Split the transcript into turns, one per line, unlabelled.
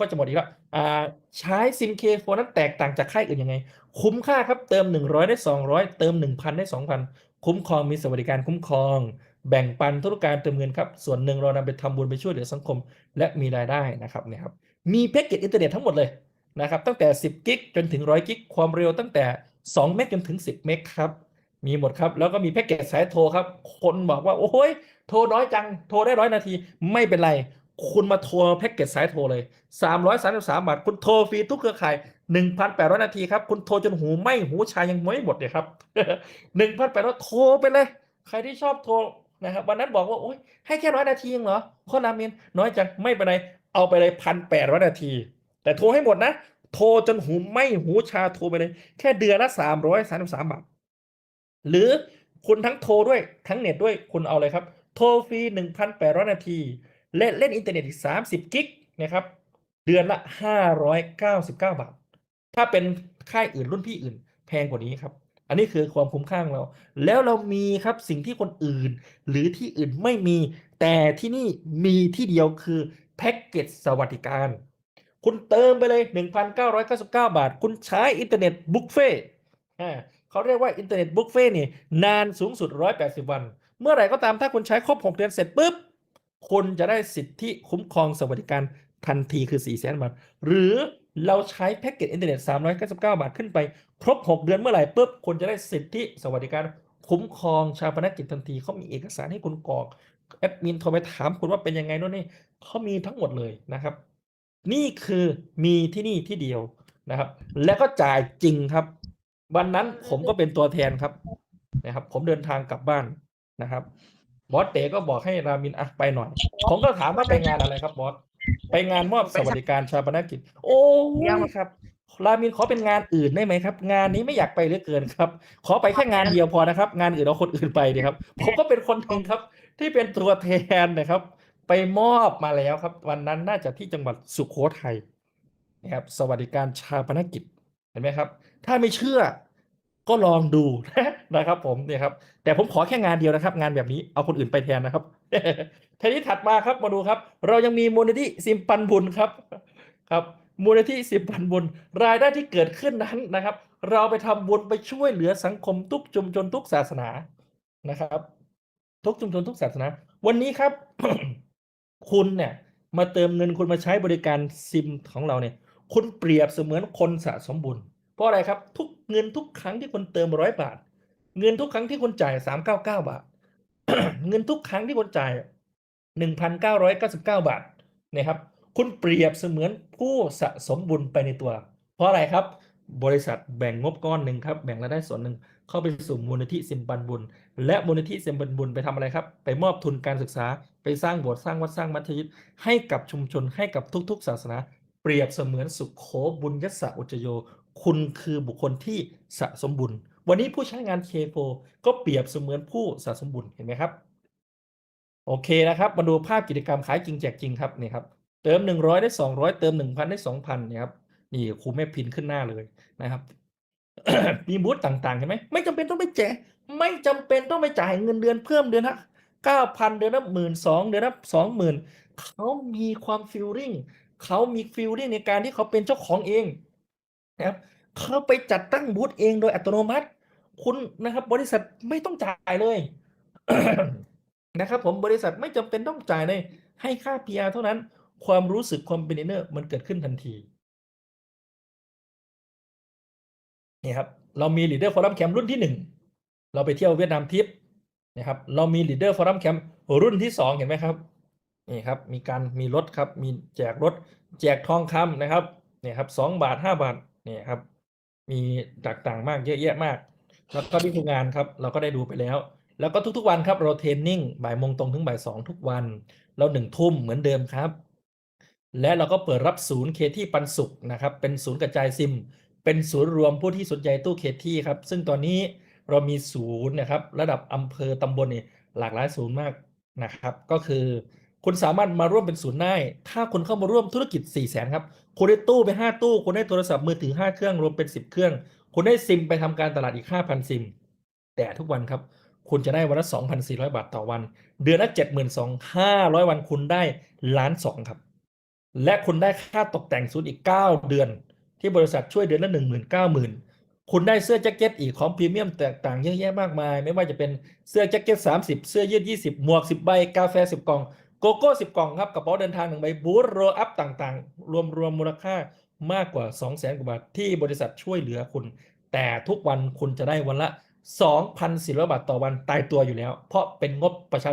ก็จะหมดอีกแล้วใช้ซิมเคโฟนั้นแตกต่างจากค่ายอื่นยังไง คุ้มค่าครับเติม 100 ได้ 200 เติม 1,000 ได้ 2,000 คุ้มครองมีสวัสดิการคุ้มครอง แบ่งปันธุรการเติมเงินครับ ส่วนหนึ่งเรานำไปทำบุญไปช่วยเหลือสังคม และมีรายได้นะครับเนี่ยครับมีแพ็กเกจอินเทอร์เน็ตทั้งหมดเลยนะครับตั้งแต่ 10 กิกจนถึง 100 กิกความเร็วตั้งแต่ 2 เมกจนถึง 10 เมกครับมีหมดครับ แล้วก็มีแพ็กเกจสายโทรครับ คนบอกว่า โอ้ยโทรน้อยจัง โทรได้ร้อยนาที ไม่เป็นไร คุณมาโทรแพ็กเกจสายโทรเลย 333 บาท คุณโทรฟรีทุกเครือข่าย 1,800 นาทีครับ คุณโทรจนหูไหมหูชายังไม่หมดเลยครับ 1,800 โทรไปเลย ใครที่ชอบโทรนะครับ วันนั้นบอกว่า โอ้ยให้แค่ร้อยนาทีเองเหรอข้อราเมนน้อยจัง ไม่เป็นไร เอาไปเลยพันแปดร้อยนาที แต่โทรให้หมดนะ โทรจนหูไหมหูชาโทรไปเลย แค่เดือนละ333บาท หรือคุณทั้งโทรด้วยทั้งเน็ตด้วยคุณเอาเลยครับ โทรฟรี1,800นาที และเล่นอินเทอร์เน็ตอีก 30 กิกนะครับ เดือนละ 599 บาท ถ้าเป็นค่ายอื่นรุ่นพี่อื่น แพงกว่านี้ครับ อันนี้คือความคุ้มค่าของเรา แล้วเรามีครับสิ่งที่คนอื่น หรือที่อื่นไม่มี แต่ที่นี่มีที่เดียวคือแพ็กเกจสวัสดิการ คุณเติมไปเลย 1,999 บาท คุณใช้อินเทอร์เน็ตบุฟเฟ่เขาเรียกว่าอินเทอร์เน็ตบุฟเฟ่นี่นานสูงสุด 180 วัน เมื่อไหร่ก็ตามถ้าคุณใช้ครบ 6 เดือนเสร็จปุ๊บ คุณจะได้สิทธิคุ้มครองสวัสดิการทันทีคือ4 0 0 0 0 0บาท หรือเราใช้แพ็กเกจอินเทอร์เน็ต 399 บาทขึ้นไป ครบ 6 เดือนเมื่อไหร่ปุ๊บคุณจะได้สิทธิสวัสดิการคุ้มครองชาปนกิจทันทีเขามีเอกสารให้คุณกรอกแอดมินโทรไปถามคุณว่าเป็นยังไงโน่นนี่เขามีทั้งหมดเลยนะครับ นี่คือมีที่นี่ที่เดียวนะครับ แล้วก็จ่ายจริงครับ วันนั้นผมก็เป็นตัวแทนครับนะครับ ผมเดินทางกลับบ้านนะครับ บอสเต๋ก็บอกให้รามินอะไปหน่อย ผมก็ถามว่าไปงานอะไรครับบอสไปงานมอบสวัสดิการชาปนกิจ โอ้ยครับรามินขอเป็นงานอื่นได้ไหมครับ งานนี้ไม่อยากไปเหลือเกินครับ ขอไปแค่งานเดียวพอนะครับ งานอื่นเอาคนอื่นไปดีครับ ผมก็เป็นคนหนึ่งครับ ที่เป็นตัวแทนนะครับ ไปมอบมาแล้วครับ วันนั้นน่าจะที่จังหวัดสุโขทัยนะครับ สวัสดิการชาปนกิจเห็นไหมครับ ถ้าไม่เชื่อก็ลองดูนะ นะครับผมเนี่ยครับแต่ผมขอแค่งานเดียวนะครับ งานแบบนี้เอาคนอื่นไปแทนนะครับทีนี้ถัดมาครับมาดูครับ เรายังมีมูลนิธิซิมปันบุญครับครับมูลนิธิซิมปันบุญรายได้ที่เกิดขึ้นนั้นนะครับ เราไปทำบุญไปช่วยเหลือสังคมทุกชุมชนทุกศาสนานะครับ ทุกชุมชนทุกศาสนา วันนี้ครับ คุณเนี่ย มาเติมเงินคุณมาใช้บริการซิมของเราเนี่ย คุณเปรียบเสมือนคนสะสมบุญเพราะอะไรครับ ทุกเงินทุกครั้งที่คุณเติมร้อยบาท เงินทุกครั้งที่คุณจ่ายสามเก้าเก้าบาท เงินทุกครั้งที่คุณจ่ายหนึ่งพันเก้าร้อยเก้าสิบเก้าบาทนะครับ คุณเปรียบเสมือนผู้สะสมบุญไปในตัว เพราะอะไรครับ บริษัทแบ่งงบก้อนหนึ่งครับ แบ่งรายได้ส่วนหนึ่งเข้าไปสู่มูลนิธิซิมปันบุญ และมูลนิธิซิมปันบุญไปทำอะไรครับ ไปมอบทุนการศึกษา ไปสร้างโบสถ์สร้างวัดสร้างมัธยิดให้กับชุมชนให้กับทุก ๆ ศาสนา เปรียบเสมือนสุขโขบุญยสะอุจโย คุณคือบุคคลที่สะสมบุญ วันนี้ผู้ใช้งานเคโฟก็เปรียบเสมือนผู้สะสมบุญเห็นไหมครับ โอเคนะครับ มาดูภาพกิจกรรมขายจริงแจกจริงครับนี่ครับ เติม 100 ได้ 200 เติม 1,000 ได้ 2,000นี่ยครับนี่ครูแม่พินขึ้นหน้าเลยนะครับมีบูธต่างๆเห็นไหมไม่จำเป็นต้องไปแจกไม่จำเป็นต้องไปจ่ายเงินเดือนเพิ่มเดือนละเก้าพันเดือนละหมื่นสองเดือนละสองหมื่นเขามีความฟิลลิ่งเขามีฟิลลิ่งในการที่เขาเป็นเจ้าของเองนะครับเขาไปจัดตั้งบูธเองโดยอัตโนมัติ คุณนะครับ บริษัทไม่ต้องจ่ายเลยนะครับ ผมบริษัทไม่จำเป็นต้องจ่ายเลยให้ค่า PR เท่านั้น ความรู้สึกความเป็นอินเนอร์มันเกิดขึ้นทันทีนี่ครับเรามี Leader Forum Camp รุ่นที่หนึ่งเราไปเที่ยวเวียดนามทริปนะครับเรามี Leader Forum Camp รุ่นที่สองเห็นไหมครับนี่ครับมีการมีรถครับมีแจกรถแจกทองคำนะครับนี่ครับสองบาทห้าบาทนี่ครับมีต่างๆมากเยอะแยะมาก แล้วก็ที่ทำงานครับเราก็ได้ดูไปแล้ว แล้วก็ทุกๆวันครับเราเทรนนิ่งบ่ายโมงตรงถึงบ่ายสองทุกวัน เราหนึ่งทุ่มเหมือนเดิมครับ และเราก็เปิดรับศูนย์เคที่ปันสุขนะครับ เป็นศูนย์กระจายซิม เป็นศูนย์รวมผู้ที่สนใจตู้เคที่ครับ ซึ่งตอนนี้เรามีศูนย์นะครับ ระดับอำเภอตำบลเนี่ยหลากหลายศูนย์มากนะครับ ก็คือคุณสามารถมาร่วมเป็นศูนย์ได้ ถ้าคุณเข้ามาร่วมธุรกิจ4 0 0แสนครับ คุณได้ตู้ไป 5 ตู้ คุณได้โทรศัพท์มือถือ 5 เครื่อง รวมเป็น 10 เครื่อง คุณได้ซิมไปทำการตลาดอีก 5,000 ซิม แต่ทุกวันครับ คุณจะได้วันละ 2,400 บาทต่อวัน เดือนละ72,500 วันคุณได้ล้านสองครับ และคุณได้ค่าตกแต่งศูนย์อีก 9 เดือน ที่บริษัทช่วยเดือนละ 19,000 คุณได้เสื้อแจ็คเก็ตอีกของพรีเมียมแตกต่างเยอะแยะมากมาย ไม่ว่าจะเป็นเสื้อแจ็คเก็ต 30 เสื้อยืด 20 หมวก 10 ใบ กาแฟ 10 กล่อง โกโก้ 10 กล่องครับ กระเป๋าเดินทางหนึ่งใบ บูธโรอัพต่างๆ รวมรวมมูลค่า มากกว่า 2 0 0แสนกว่าบาทที่บริษัทช่วยเหลือคุณ แต่ทุกวันคุณจะได้วันละ 2,400 บาทต่อวันตายตัวอยู่แล้ว เพราะเป็นงบประชา